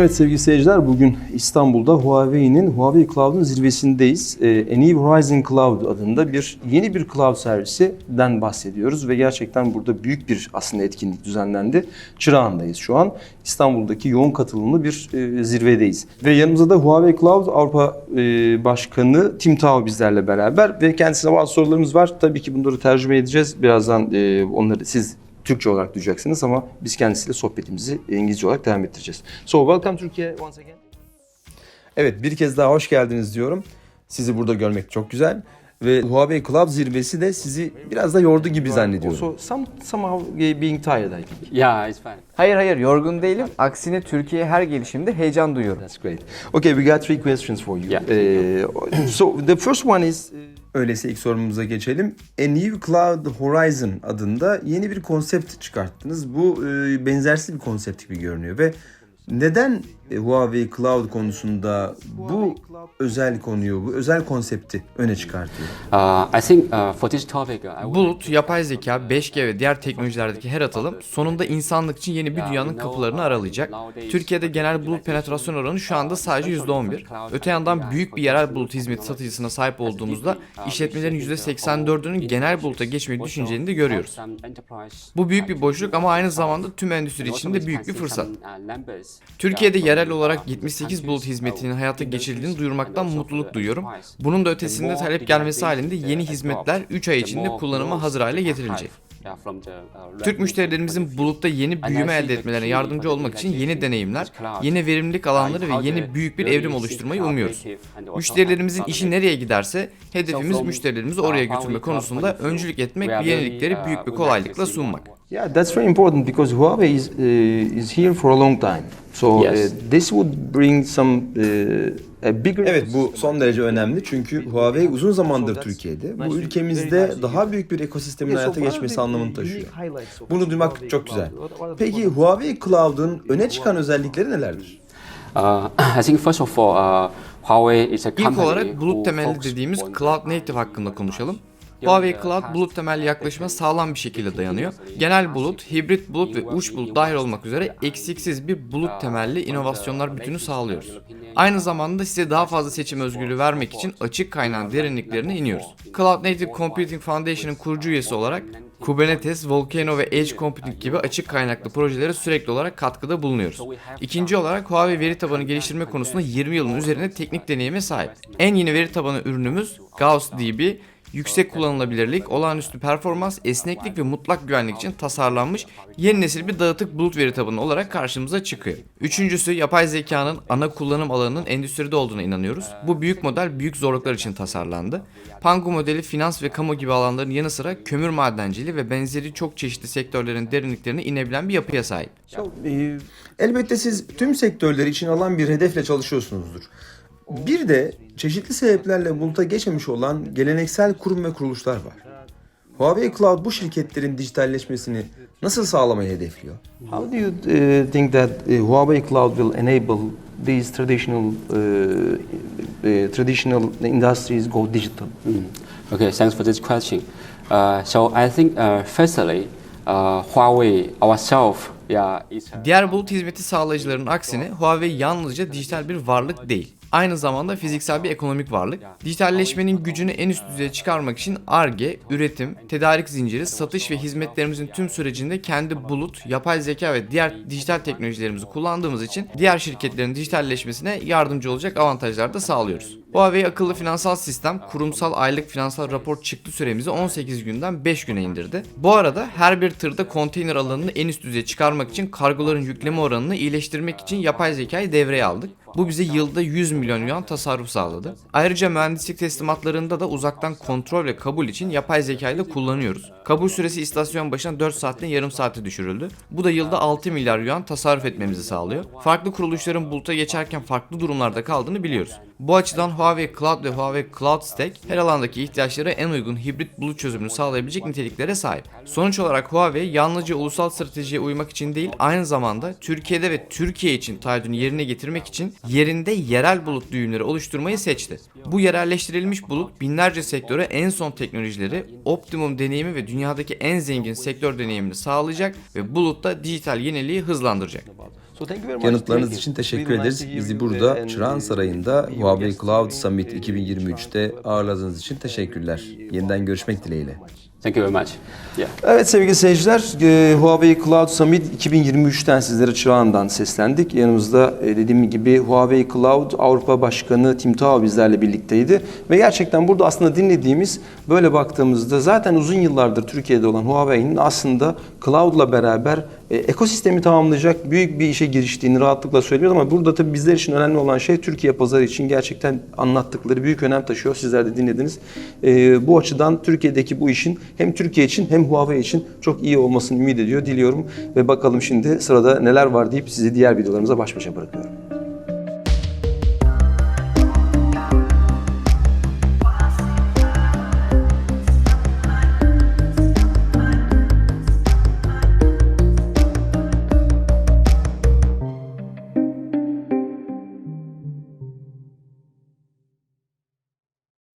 Evet sevgili seyirciler bugün İstanbul'da Huawei'nin Huawei Cloud'un zirvesindeyiz. Ee, A New Horizon Cloud adında bir yeni bir cloud servisinden bahsediyoruz ve gerçekten burada büyük bir aslında etkinlik düzenlendi. Çırağan'dayız şu an. İstanbul'daki yoğun katılımlı bir e, zirvedeyiz. Ve yanımızda da Huawei Cloud Avrupa e, Başkanı Tim Tao bizlerle beraber ve kendisine bazı sorularımız var. Tabii ki bunları tercüme edeceğiz. Birazdan e, onları siz Türkçe olarak duyacaksınız ama biz kendisiyle sohbetimizi İngilizce olarak devam ettireceğiz. So welcome Türkiye once again. Evet bir kez daha hoş geldiniz diyorum. Sizi burada görmek çok güzel. Ve Huawei Club zirvesi de sizi biraz da yordu gibi zannediyorum. Also some, somehow being tired I think. Yeah, it's fine. Hayır hayır yorgun değilim. Aksine Türkiye her gelişimde heyecan duyuyorum. That's great. Okay, we got three questions for you. Yeah. Uh, so the first one is... Öyleyse ilk sorumuza geçelim. A New Cloud Horizon adında yeni bir konsept çıkarttınız. Bu e, benzersiz bir konsept gibi görünüyor ve neden e, Huawei Cloud konusunda bu özel konuyu, bu özel konsepti öne çıkartıyor? Uh, I think uh, for this topic, uh, Bulut, yapay zeka, 5G ve diğer teknolojilerdeki her atılım sonunda insanlık için yeni bir dünyanın kapılarını aralayacak. Türkiye'de genel bulut penetrasyon oranı şu anda sadece %11. Öte yandan büyük bir yerel bulut hizmeti satıcısına sahip olduğumuzda işletmelerin %84'ünün genel buluta geçmeyi düşüneceğini de görüyoruz. Bu büyük bir boşluk ama aynı zamanda tüm endüstri için de büyük bir fırsat. Türkiye'de yerel olarak 78 bulut hizmetinin hayata geçirildiğini duyurmaktan mutluluk duyuyorum. Bunun da ötesinde talep gelmesi halinde yeni hizmetler 3 ay içinde kullanıma hazır hale getirilecek. Türk müşterilerimizin bulutta yeni büyüme elde etmelerine yardımcı olmak için yeni deneyimler, yeni verimlilik alanları ve yeni büyük bir evrim oluşturmayı umuyoruz. Müşterilerimizin işi nereye giderse hedefimiz müşterilerimizi oraya götürme konusunda öncülük etmek ve yenilikleri büyük bir kolaylıkla sunmak. Yeah, that's very important because Huawei is uh, is here for a long time. So Yes. uh, this would bring some uh, a bigger Evet bu son derece önemli çünkü Huawei uzun zamandır Türkiye'de. Bu ülkemizde daha büyük bir ekosistemin hayata geçmesi anlamını taşıyor. Bunu duymak çok güzel. Peki Huawei Cloud'un öne çıkan özellikleri nelerdir? Uh, I think first of all, uh, Huawei is a İlk company olarak who bulut temelli focus dediğimiz on Cloud Native hakkında konuşalım. Huawei Cloud bulut temelli yaklaşıma sağlam bir şekilde dayanıyor. Genel bulut, hibrit bulut ve uç bulut dahil olmak üzere eksiksiz bir bulut temelli inovasyonlar bütünü sağlıyoruz. Aynı zamanda size daha fazla seçim özgürlüğü vermek için açık kaynağın derinliklerine iniyoruz. Cloud Native Computing Foundation'ın kurucu üyesi olarak Kubernetes, Volcano ve Edge Computing gibi açık kaynaklı projelere sürekli olarak katkıda bulunuyoruz. İkinci olarak Huawei veri tabanı geliştirme konusunda 20 yılın üzerinde teknik deneyime sahip. En yeni veri tabanı ürünümüz Gauss DB, yüksek kullanılabilirlik, olağanüstü performans, esneklik ve mutlak güvenlik için tasarlanmış yeni nesil bir dağıtık bulut veri tabanı olarak karşımıza çıkıyor. Üçüncüsü yapay zekanın ana kullanım alanının endüstride olduğuna inanıyoruz. Bu büyük model büyük zorluklar için tasarlandı. Pango modeli finans ve kamu gibi alanların yanı sıra kömür madenciliği ve benzeri çok çeşitli sektörlerin derinliklerine inebilen bir yapıya sahip. E, elbette siz tüm sektörler için alan bir hedefle çalışıyorsunuzdur. Bir de çeşitli sebeplerle buluta geçmemiş olan geleneksel kurum ve kuruluşlar var. Huawei Cloud bu şirketlerin dijitalleşmesini nasıl sağlamayı hedefliyor? How do you uh, think that uh, Huawei Cloud will enable these traditional uh, uh, traditional industries go digital? Okay, thanks for this question. Uh, so I think uh, firstly, uh, Huawei ourselves, yeah, Diğer bulut hizmeti sağlayıcıların aksine Huawei yalnızca dijital bir varlık değil. Aynı zamanda fiziksel bir ekonomik varlık. Dijitalleşmenin gücünü en üst düzeye çıkarmak için ARGE, üretim, tedarik zinciri, satış ve hizmetlerimizin tüm sürecinde kendi bulut, yapay zeka ve diğer dijital teknolojilerimizi kullandığımız için diğer şirketlerin dijitalleşmesine yardımcı olacak avantajlar da sağlıyoruz. Huawei akıllı finansal sistem kurumsal aylık finansal rapor çıktı süremizi 18 günden 5 güne indirdi. Bu arada her bir tırda konteyner alanını en üst düzeye çıkarmak için kargoların yükleme oranını iyileştirmek için yapay zekayı devreye aldık. Bu bize yılda 100 milyon yuan tasarruf sağladı. Ayrıca mühendislik teslimatlarında da uzaktan kontrol ve kabul için yapay zekayı da kullanıyoruz. Kabul süresi istasyon başına 4 saatten yarım saate düşürüldü. Bu da yılda 6 milyar yuan tasarruf etmemizi sağlıyor. Farklı kuruluşların buluta geçerken farklı durumlarda kaldığını biliyoruz. Bu açıdan Huawei Cloud ve Huawei Cloud Stack her alandaki ihtiyaçlara en uygun hibrit bulut çözümünü sağlayabilecek niteliklere sahip. Sonuç olarak Huawei yalnızca ulusal stratejiye uymak için değil aynı zamanda Türkiye'de ve Türkiye için taahhüdünü yerine getirmek için yerinde yerel bulut düğümleri oluşturmayı seçti. Bu yerelleştirilmiş bulut binlerce sektöre en son teknolojileri, optimum deneyimi ve dünyadaki en zengin sektör deneyimini sağlayacak ve bulutta dijital yeniliği hızlandıracak. Yanıtlarınız için teşekkür ederiz. Bizi burada Çırağan Sarayı'nda Huawei Cloud Summit 2023'te ağırladığınız için teşekkürler. Yeniden görüşmek dileğiyle. Thank you very much. Yeah. Evet sevgili seyirciler, e, Huawei Cloud Summit 2023'ten sizlere Çırağan'dan seslendik. Yanımızda e, dediğim gibi Huawei Cloud Avrupa Başkanı Tim Tao bizlerle birlikteydi. Ve gerçekten burada aslında dinlediğimiz, böyle baktığımızda zaten uzun yıllardır Türkiye'de olan Huawei'nin aslında Cloud'la beraber e, ekosistemi tamamlayacak büyük bir işe giriştiğini rahatlıkla söylüyor ama burada tabii bizler için önemli olan şey Türkiye pazarı için gerçekten anlattıkları büyük önem taşıyor. Sizler de dinlediniz. Bu açıdan Türkiye'deki bu işin hem Türkiye için hem Huawei için çok iyi olmasını ümit ediyor, diliyorum ve bakalım şimdi sırada neler var deyip sizi diğer videolarımıza baş başa bırakıyorum.